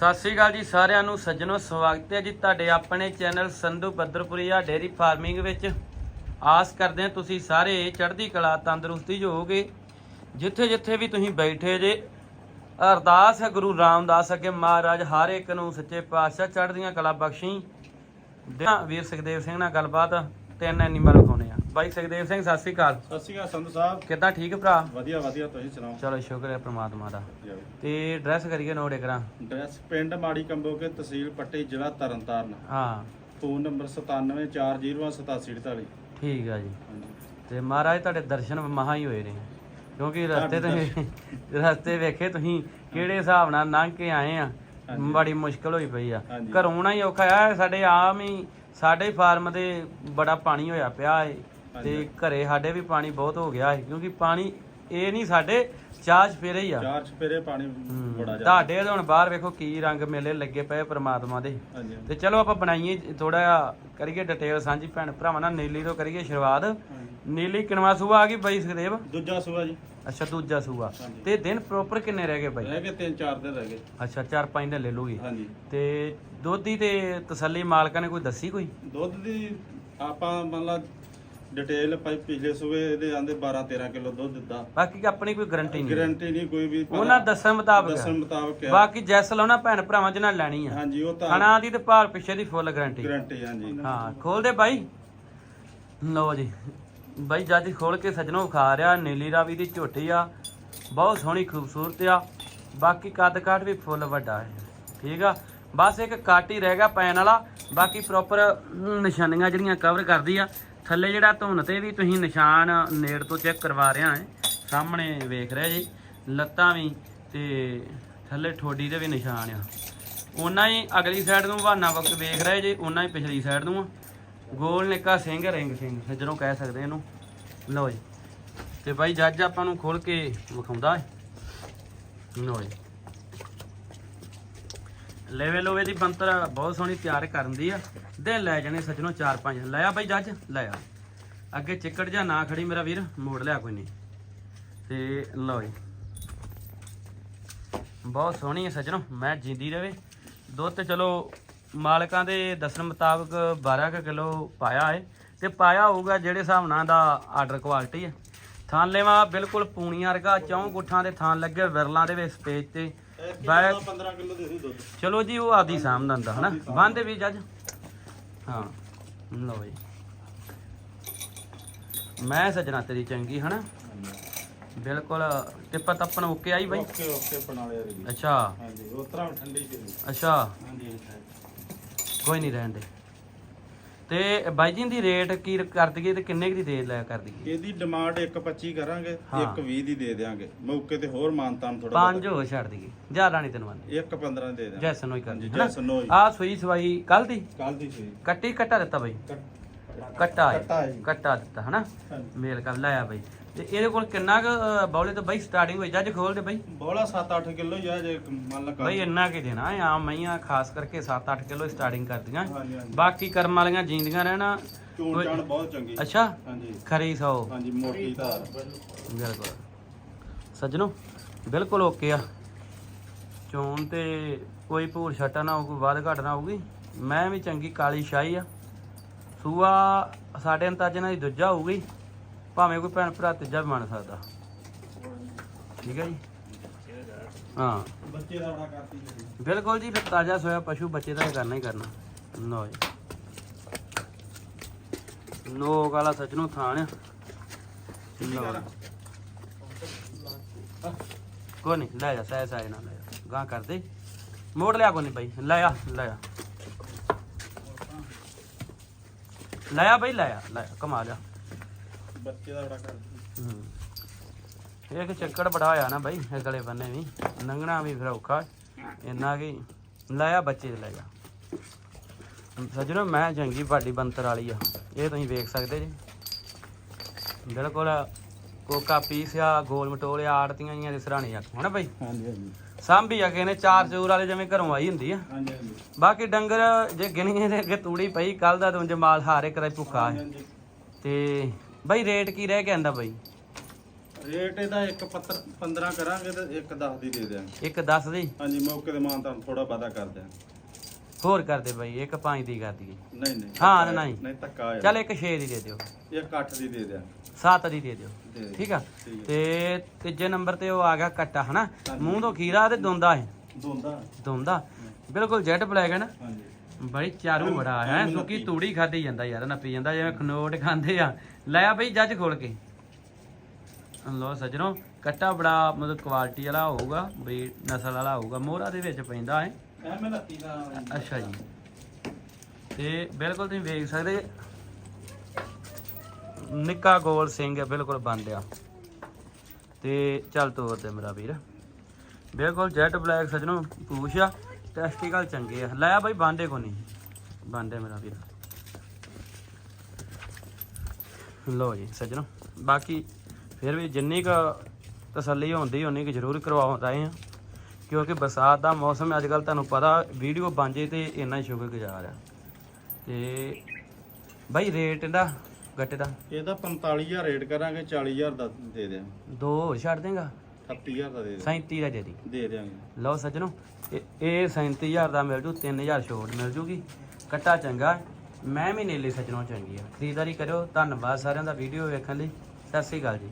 ਸਤਿ ਸ੍ਰੀ ਅਕਾਲ ਜੀ ਸਾਰਿਆਂ ਨੂੰ, ਸੱਜਣੋ, ਸਵਾਗਤ ਹੈ ਜੀ ਤੁਹਾਡੇ ਆਪਣੇ channel Sandhu Badarpuria dairy farming ਵਿੱਚ। ਆਸ ਕਰਦੇ ਹਾਂ ਤੁਸੀਂ ਸਾਰੇ ਚੜ੍ਹਦੀ ਕਲਾ, ਤੰਦਰੁਸਤੀ 'ਚ ਹੋਵੋਗੇ। ਜਿੱਥੇ ਜਿੱਥੇ ਵੀ ਤੁਸੀਂ ਬੈਠੇ ਜੇ, ਅਰਦਾਸ ਹੈ ਗੁਰੂ ਰਾਮਦਾਸ ਅੱਗੇ। ਮਹਾਰਾਜ ਹਰ ਇੱਕ ਨੂੰ ਸੱਚੇ ਪਾਤਸ਼ਾਹ ਚੜ੍ਹਦੀਆਂ ਕਲਾ ਬਖਸ਼ੀ। ਵੀਰ ਸੁਖਦੇਵ ਸਿੰਘ ਨਾਲ ਗੱਲਬਾਤ, ਤਿੰਨ ਐਨੀਮਲ ਵਿਖਾਉਣੇ ਆ ਬਾਈ ਸੁਖਦੇਵ ਸਿੰਘ ਸਤਿ ਸ੍ਰੀ ਅਕਾਲ। ਸਤਿ ਸ਼੍ਰੀ ਅਕਾਲ ਸੰਧੂ ਸਾਹਿਬ। ਕਿੱਦਾਂ ਠੀਕ ਭਰਾ? ਵਧੀਆ ਵਧੀਆ ਤੁਸੀਂ ਸੁਣਾਓ? ਚਲੋ ਸ਼ੁਕਰ ਹੈ ਪ੍ਰਮਾਤਮਾ ਦਾ। ਤੇ ਡਰੈਸ ਕਰੀਏ ਨੋਟ ਕਰਾਂ ਡਰੈਸ ਪਿੰਡ ਮਾੜੀ ਕੰਬੋਕੇ ਤਹਿਸੀਲ ਪੱਟੀ ਜ਼ਿਲ੍ਹਾ ਤਰਨਤਾਰਨ। ਹਾਂ। ਫੋਨ ਨੰਬਰ 9740877848 ਠੀਕ ਆ ਜੀ। ਤੇ ਮਹਾਰਾਜ ਤੁਹਾਡੇ ਦਰਸ਼ਨ ਮਹਾ ਹੀ ਹੋਏ ਨੇ। ਕਿਉਂਕਿ ਰਸਤੇ ਤੇ ਰਸਤੇ ਵੇਖੇ ਤੁਸੀਂ ਕਿਹੜੇ ਹਿਸਾਬ ਨਾਲ ਲੰਘ ਕੇ ਆਏ ਆ। ਬੜੀ ਮੁਸ਼ਕਲ ਹੋਈ ਪਈ ਆ। ਘਰੋਂ ਆਉਣਾ ਹੀ ਔਖਾ ਆ ਸਾਡੇ ਆਮ ਹੀ ਸਾਡੇ ਫਾਰਮ ਦੇ ਬੜਾ ਪਾਣੀ ਹੋਇਆ ਪਿਆ ਏ। ਤੇ। ਘਰੇ ਸਾਡੇ ਵੀ ਪਾਣੀ ਬਹੁਤ ਹੋ ਗਿਆ ਏ ਕਿਉਂਕਿ ਪਾਣੀ ਇਹ ਨਹੀਂ ਸਾਡੇ ਚਾਹ ਫੇਰੇ ਹੀ ਆ। ਚਾਰ ਚਪੇਰੇ ਪਾਣੀ। ਬੜਾ ਜ਼ਿਆਦਾ। ਤੁਹਾਡੇ ਤਾਂ ਹੁਣ ਬਾਹਰ ਵੇਖੋ ਕੀ ਰੰਗ ਮੇਲੇ ਲੱਗੇ ਪਏ ਪ੍ਰਮਾਤਮਾ ਦੇ। ਹਾਂਜੀ ਤੇ ਚਲੋ ਆਪਾਂ ਬਣਾਈਏ ਥੋੜਾ ਕਰੀਏ ਡਿਟੇਲ ਸਾਂਝੀ ਭੈਣ ਭਰਾਵਾਂ ਨਾਲ ਨੀਲੀ ਤੋਂ ਕਰੀਏ ਸ਼ੁਰੂਆਤ। ਨੀਲੀ ਕਿਨਵਾ ਸੂਆ ਆ ਗਈ ਬਾਈ ਸੁਖਦੇਵ? ਦੂਜਾ ਸੂਆ ਜੀ। ਅੱਛਾ ਦੂਜਾ ਸੂਆ। ਹਾਂਜੀ। ਤੇ ਦਿਨ ਪ੍ਰੋਪਰ ਕਿੰਨੇ ਰਹਿ ਗਏ ਬਾਈ? ਰਹਿ ਗਏ ਤਿੰਨ ਚਾਰ ਦਿਨ ਰਹਿ ਗਏ। ਅੱਛਾ ਚਾਰ ਪੰਜ ਦਿਨ ਲੈ ਲੂਗੀ। ਹਾਂਜੀ। ਤੇ ਦੋਧੀ ਤੇ ਤਸੱਲੀ ਮਾਲਕਾਂ ਨੇ ਕੋਈ ਦੱਸੀ ਕੋਈ? ਦੁੱਧ ਦੀ ਆਪਾਂ ਮਤਲਬ ਡਿਟੇਲ ਭਾਈ ਪਿਛਲੇ ਸੂਏ ਇਹਦੇ ਆਂਦੇ 12 13 ਕਿਲੋ ਦੁੱਧ ਦਿੱਤਾ। ਬਾਕੀ ਆਪਣੀ ਕੋਈ ਗਾਰੰਟੀ ਨਹੀਂ ਗਾਰੰਟੀ ਨਹੀਂ ਕੋਈ ਵੀ ਉਹਨਾਂ ਦੱਸਣ ਮੁਤਾਬਕ ਦੱਸਣ ਮੁਤਾਬਕ ਹੈ। ਬਾਕੀ ਜੈਸ ਲਾਉਣਾ ਭੈਣ ਭਰਾਵਾਂ ਜਿਹਨਾਂ ਲੈਣੀ ਆ ਹਾਂਜੀ ਉਹ ਤਾਂ ਖਾਣਾ ਦੀ ਤੇ ਭਾਲ ਪਿੱਛੇ ਦੀ ਫੁੱਲ ਗਾਰੰਟੀ ਗਾਰੰਟੀ ਹਾਂਜੀ। ਹਾਂ ਖੋਲ ਦੇ ਬਾਈ। ਲਓ ਜੀ। ਬਾਈ ਜੱਜ ਖੋਲ ਕੇ ਸਜਣੋਂ ਖਾ ਰਿਹਾ ਨੀਲੀ ਰਾਵੀ ਦੀ ਝੋਟੀ ਆ। ਬਹੁਤ ਸੋਹਣੀ ਖੂਬਸੂਰਤ ਆ। ਬਾਕੀ ਕੱਦ ਕਾਠ ਵੀ ਫੁੱਲ ਵੱਡਾ ਹੈ। ਠੀਕ ਆ? ਬਸ ਇੱਕ ਕੱਟ ਹੀ ਰਹਿ ਗਿਆ ਪੈਣ ਵਾਲਾ। ਬਾਕੀ ਪ੍ਰੋਪਰ ਨਿਸ਼ਾਨੀਆਂ ਜਿਹੜੀਆਂ ਕਵਰ ਕਰਦੀ ਆ। ਥੱਲੇ ਜਿਹੜਾ ਧੁੰਨ ਤੇ ਵੀ ਤੁਸੀਂ ਨਿਸ਼ਾਨ ਨੇੜ ਤੋਂ ਚੈੱਕ ਕਰਵਾ ਰਿਹਾ ਹੈ ਸਾਹਮਣੇ ਵੇਖ ਰਿਹਾ ਜੀ, ਲੱਤਾਂ ਵੀ ਤੇ ਥੱਲੇ ਠੋਡੀ ਦੇ ਵੀ ਨਿਸ਼ਾਨ ਆ। ਉਹਨਾਂ ਹੀ ਅਗਲੀ ਸਾਈਡ ਨੂੰ ਬਹਾਨਾ ਵਕਤ ਵੇਖ ਰਿਹਾ ਜੀ, ਉਹਨਾਂ ਹੀ ਪਿਛਲੀ ਸਾਈਡ ਨੂੰ ਗੋਲ ਨਿੱਕਾ ਸਿੰਘ, ਰਿੰਗ ਸਿੰਘ ਸੱਜਣੋਂ ਕਹਿ ਸਕਦੇ ਇਹਨੂੰ। ਲਓ ਜੀ। ਤੇ ਬਾਈ ਜੱਜ ਆਪਾਂ ਨੂੰ ਖੋਲ ਕੇ ਵਿਖਾਉਂਦਾ। ਹੈ ਲਓ ਜੀ। ਲੈਵੇ ਲੋਵੇ ਦੀ ਬੰਤਰ ਬਹੁਤ ਸੋਹਣੀ ਤਿਆਰ ਕਰਨ ਦੀ ਆ। ਦੇ ਲੈ ਜਾਣੇ ਸੱਜਣੋਂ 4-5 ਲੈ ਆ ਬਾਈ ਜੱਜ, ਲੈ ਆ। ਅੱਗੇ ਚਿੱਕੜ ਜਾਂ ਨਾ ਖੜੀ ਮੇਰਾ ਵੀਰ, ਮੋੜ ਲਿਆ ਕੋਈ ਨਹੀਂ। ਤੇ ਲਓ ਜੀ। ਬਹੁਤ ਸੋਹਣੀ ਹੈ ਸੱਜਣੋ, ਮੈਂ ਜਿੰਦੀ ਰਵੇ। ਦੁੱਧ ਤੇ ਚਲੋ ਮਾਲਕਾਂ ਦੇ ਦੱਸਣ ਮੁਤਾਬਕ 12 ਕੁ ਕਿਲੋ ਪਾਇਆ ਹੈ ਤੇ ਪਾਇਆ ਹੋਊਗਾ ਜਿਹੜੇ ਹਿਸਾਬ ਨਾਲ ਦਾ ਆਰਡਰ ਕੁਆਲਿਟੀ ਹੈ ਥਾਂ ਲੈਵਾ ਬਿਲਕੁਲ ਪੂਣੀਆਂ ਵਰਗਾ ਚੌਂ ਗੁੱਠਾਂ ਦੇ ਥਾਂ ਲੱਗੇ ਵਿਰਲਾਂ ਦੇ ਵਿੱਚ ਸਪੇਜ ਤੇ। ਬੈ 15 ਕਿਲੋ ਦੇ ਸੀ ਦੁੱਧ। ਚਲੋ ਜੀ ਉਹ ਆਦੀ ਸਾਹਮਣੇ ਦਾ ਹਨਾ? ਬੰਦੇ ਵੀ ਜੱਜ। ਹਾਂ ਲਓ ਜੀ। ਮੈਂ ਸੱਜਣਾ ਤੇਰੀ ਚੰਗੀ ਹਨਾ? ਬਿਲਕੁਲ ਟਿੱਪਾ ਤੱਪਣ ਓਕੇ ਆਈ ਬਾਈ? ਓਕੇ ਓਕੇ ਬਣਾ ਲਿਆ ਜੀ। ਅੱਛਾ। ਹਾਂਜੀ ਉਹ ਤਰ੍ਹਾਂ ਠੰਡੀ ਸੀ। ਅੱਛਾ। ਹਾਂਜੀ। ਕੋਈ ਨਹੀਂ ਰਹਿਣ ਦੇ। ਤੇ ਬਾਈ ਜੀ ਦੀ ਰੇਟ ਕੀ ਕਰ ਦਈਏ ਤੇ ਕਿੰਨੇ ਦੀ ਦੇ ਲਿਆ ਕਰ ਦਈਏ? ਇਹਦੀ ਡਿਮਾਂਡ 1.25 ਕਰਾਂਗੇ ਹਾਂ। 1.20 ਦੀ ਦੇ ਦੇਾਂਗੇ ਮੌਕੇ ਤੇ ਹੋਰ ਮਾਨਤਾਨ ਥੋੜਾ ਪੰਜ ਹੋ ਛੱਡ ਦਈਏ। ਜ਼ਿਆਦਾ ਨਹੀਂ ਤੈਨੂੰ ਮੰਨ 1.15 ਦੇ ਦੇਾਂਗੇ ਜੈਸਨ ਹੋਈ ਕਰ ਹਨਾ? ਜੈਸਨ ਹੋਈ। ਆ ਸੂਈ ਸਵਾਈ ਕੱਲ ਦੀ? ਕੱਲ ਦੀ ਸੀ ਕੱਟੀ ਕੱਟਾ ਦਿੱਤਾ ਬਾਈ? ਕੱਟਾ ਕੱਟਾ ਜੀ। ਦਿੱਤਾ ਹਨਾ। ਮੇਲ ਕਰ ਲਾਇਆ ਬਾਈ। ਤੇ ਇਹਦੇ ਕੋਲ ਕਿੰਨਾ ਕੁ ਅ, ਬੌਲੇ ਤੋਂ ਬਾਈ ਸਟਾਰਟਿੰਗ ਹੋਈ ਜੱਜ ਖੋਲ ਦੇ ਬਾਈ। ਬੋਲਾ 7-8 ਕਿਲੋ ਹੀ ਆ ਜੇ ਮੰਨ ਲਾ ਬਾਈ ਇੰਨਾ ਕੀ ਦੇਣਾ ਆ ਮਈਆਂ ਖਾਸ ਕਰਕੇ 7-8 ਕਿਲੋ ਸਟਾਰਟਿੰਗ ਕਰਦੀਆਂ। ਹਾਂਜੀ ਹਾਂਜੀ। ਬਾਕੀ ਕਰਮ ਵਾਲੀਆਂ ਜੀਂਦੀਆਂ ਰਹਿਣਾ। ਚੂਣ ਚਾਣ ਬਹੁਤ ਚੰਗੀ। ਅੱਛਾ? ਹਾਂਜੀ। ਖਰੀ ਸੌ। ਹਾਂਜੀ ਮੋਟੀ ਧਾਰ। ਬਿਲਕੁਲ। ਸੱਜਣੋ ਬਿਲਕੁਲ ਓਕੇ ਆ। ਚੋਣ ਤੇ ਕੋਈ ਭੂਰ ਛਟਾ ਨਾ ਹੋਊ ਕੋਈ ਵੱਧ ਘਟ ਨਾ ਹੋਊਗੀ। ਮੈਂ ਵੀ ਚੰਗੀ ਕਾਲੀ ਸ਼ਾਹੀ ਆ। ਸੂਆ ਸਾਡੇ ਅੰਦਾਜ਼ੇ ਨਾਲ ਹੀ ਦੂਜਾ ਹੋਊਗੀ। ਭਾਵੇਂ ਕੋਈ ਭੈਣ ਭਰਾ ਤੀਜਾ ਵੀ ਮੰਨ ਸਕਦਾ। ਠੀਕ ਹੈ ਜੀ? ਹਾਂ। ਬੱਚੇ ਦਾ ਬੜਾ ਕਰਤੀ ਜੀ। ਬਿਲਕੁਲ ਜੀ ਫਿਰ ਤਾਜ਼ਾ ਸੋਇਆ ਪਸ਼ੂ ਬੱਚੇ ਦਾ ਕਰਨਾ ਹੀ ਕਰਨਾ। ਲਓ ਜੀ। ਨੋਕ ਵਾਲਾ ਸੱਜਣੋ ਥਾਣ। ਆ ਲਓ। ਕੋਈ ਨਹੀਂ ਲੈ ਜਾ ਸਹਿ ਸਹਿ ਨਾਲ ਲੈ ਜਾ। ਗਾਂ ਕਰ ਦੇ ਮੋੜ ਲਿਆ ਕੋਈ ਨਹੀਂ ਬਾਈ। ਲੈ ਆ ਲੈ ਆ। ਲੈ ਆ ਬਾਈ ਲੈ ਆ ਲੈ ਆ, ਕਮਾ ਲਿਆ। ਬੱਚੇ ਦਾ ਬੜਾ ਕਰਤੀ ਹੂੰ। ਇਹ ਕਿ ਚੱਕੜ ਬੜਾ ਹੋਇਆ ਨਾ ਬਾਈ ਇਹ ਗਲੇ ਬੰਨੇ ਵੀ। ਲੰਘਣਾ ਵੀ ਫਿਰ ਔਖਾ। ਇੰਨਾ ਕਿ ਲਾਇਆ ਬੱਚੇ ਦੇ ਲੈ ਜਾ ਸੱਜਣੋ ਮੈਂ ਚੰਗੀ ਬਾਡੀ ਬੰਤਰ ਵਾਲੀ ਆ। ਇਹ ਤੁਸੀਂ ਵੇਖ ਸਕਦੇ ਜੀ। ਬਿਲਕੁਲ ਕੋਕਾ ਪੀਸ ਆ ਗੋਲ ਮਟੋਲੇ ਆੜਤੀਆਂ ਜੀਆਂ ਦੇ ਸਰਾਣੇ ਆ। ਹਨਾ ਬਾਈ? ਹਾਂਜੀ ਹਾਂਜੀ। ਸਾਂਭੀ ਆ ਕਿਸੇ ਨੇ ਚਾਰ ਚੂਰ ਵਾਲੇ ਜਿਵੇਂ ਘਰੋਂ ਆਈ ਹੁੰਦੀ ਆ। ਹਾਂਜੀ ਹਾਂਜੀ। ਬਾਕੀ ਡੰਗਰ ਜੇ ਗਿਣੀਏ ਤੇ ਅੱਗੇ ਤੂੜੀ ਪਈ ਕੱਲ ਦਾ ਤੂੰ ਜਮਾਲ ਹਾਰੇ ਕਰੇ ਭੁੱਖਾ ਤੇ ਬਾਈ ਰੇਟ ਕੀ ਰਹਿ ਕੇ ਆਂਦਾ ਬਾਈ? ਰੇਟ ਇਹਦਾ ਇੱਕ ਪੱਤਰ 15 ਕਰਾਂਗੇ ਤੇ ਇੱਕ 10 ਦੀ ਦੇ ਦਿਆਂਗੇ। ਇੱਕ 10 ਦੀ? ਹਾਂਜੀ ਮੌਕੇ ਦੇ ਮਾਨ ਤਾਂ ਥੋੜਾ ਵਾਧਾ ਕਰ ਦਿਆਂਗੇ। ਹੋਰ ਕਰਦੇ ਬਾਈ ਇੱਕ 5 ਦੀ ਕਰ ਦਈਏ। ਨਹੀਂ ਨਹੀਂ ਹਾਂ, ਨਹੀਂ। ਨਹੀਂ ਧੱਕਾ ਆ ਚੱਲ ਇੱਕ 6 ਦੀ ਦੇ ਦਿਓ। ਇੱਕ 8 ਦੀ ਦੇ ਦਿਆਂਗੇ। 7 ਦੀ ਦੇ ਦਿਓ। ਦੇ। ਠੀਕ ਆ। ਤੇ ਤੀਜੇ ਨੰਬਰ ਤੇ ਉਹ ਆ ਗਿਆ ਕੱਟਾ ਹਨਾ। ਮੂੰਹ ਤੋਂ ਖੀਰਾ ਤੇ ਦੁੰਦਾ ਹੈ ਦੋਂਦਾ। ਦੁੰਦਾ। ਬਿਲਕੁਲ ਜੈਟ ਬਲੈਕ ਹੈ ਨਾ? ਹਾਂਜੀ। ਬੜੀ ਚਾਰੂ ਬੜਾ ਹੈ ਸੁੱਕੀ। ਤੂੜੀ ਖਾਦੀ ਜਾਂਦਾ ਯਾਰ ਨੱਪੀ ਜਾਂਦਾ ਜਿਵੇਂ ਖਨੋਟ ਖਾਂਦੇ ਆ। ਲੈ ਆ ਬਈ ਜੱਜ ਖੋਲ ਕੇ। ਲੋ ਸਜਣੋ ਕੱਟਾ ਬੜਾ ਮਤਲਬ ਕੁਆਲਿਟੀ ਵਾਲਾ ਹੋਊਗਾ ਬਈ ਨਸਲ ਵਾਲਾ ਹੋਊਗਾ ਮੋਹਰਾ ਦੇ ਵਿੱਚ ਪੈਂਦਾ ਹੈ। ਲੱਤੀ ਦਾ ਅੱਛਾ ਜੀ। ਤੇ ਬਿਲਕੁਲ ਤੁਸੀਂ ਵੇਖ ਸਕਦੇ ਨਿੱਕਾ ਗੋਲ ਸਿੰਘ ਬਿਲਕੁਲ ਬੰਦ ਆ ਤੇ ਚੱਲ ਤੋਰ ਤੇ ਮੇਰਾ ਵੀਰ। ਬਿਲਕੁਲ ਜੈਟ ਬਲੈਕ ਸਜਣੋ ਪੂਛ ਆ। ਟੈਸਟੀਕਲ ਚੰਗੇ ਆ। ਲੈ ਬਾਈ ਬਾਂਡੇ ਕੋ ਨਹੀਂ। ਬਾਂਡੇ ਮੇਰਾ ਵੀਰ। ਲੋ ਜੀ ਸਜਣੋ। ਬਾਕੀ ਫਿਰ ਵੀ ਜਿੰਨੀ ਕੁ ਤਸੱਲੀ ਹੁੰਦੀ ਉਨੀ ਕੁ ਜ਼ਰੂਰ ਕਰਵਾਉਂ ਰਹੇ ਆ। ਕਿਉਂਕਿ ਬਰਸਾਤ ਦਾ ਮੌਸਮ ਅੱਜ ਕੱਲ ਤੁਹਾਨੂੰ ਪਤਾ ਵੀਡੀਓ ਬਾਂਝੇ ਤੇ ਇੰਨਾ ਹੀ ਸ਼ੁਕਰਗੁਜ਼ਾਰ ਆ। ਤੇ ਬਾਈ ਰੇਟ ਇਹਦਾ ਗੱਟੇ ਦਾ? ਇਹਦਾ 45000 ਰੇਟ ਕਰਾਂਗੇ 40000 ਦਾ ਦੇ ਦਿਆਂਗੇ ਦੋ ਛੱਡ ਦੇਗਾ? 38000 ਦਾ ਦੇ 37 ਦਾ ਦੇ ਦੀ। ਦੇ ਦਿਆਂਗੇ। ਲਓ ਸੱਜਣੋ ਇਹ ਇਹ 37000 ਦਾ ਮਿਲ ਜੂ 3000 ਛੋਟ ਮਿਲ ਜੂਗੀ। ਕੱਟਾ ਚੰਗਾ। ਹੈ। ਮੈਂ ਵੀ ਨੇਲੇ ਸੱਜਣੋ ਚੰਗੀ ਆ। ਖਰੀਦਦਾਰੀ ਕਰਿਓ। ਧੰਨਵਾਦ ਸਾਰਿਆਂ ਦਾ ਵੀਡੀਓ ਵੇਖਣ ਲਈ। ਸਤਿ ਸ੍ਰੀ ਅਕਾਲ ਜੀ।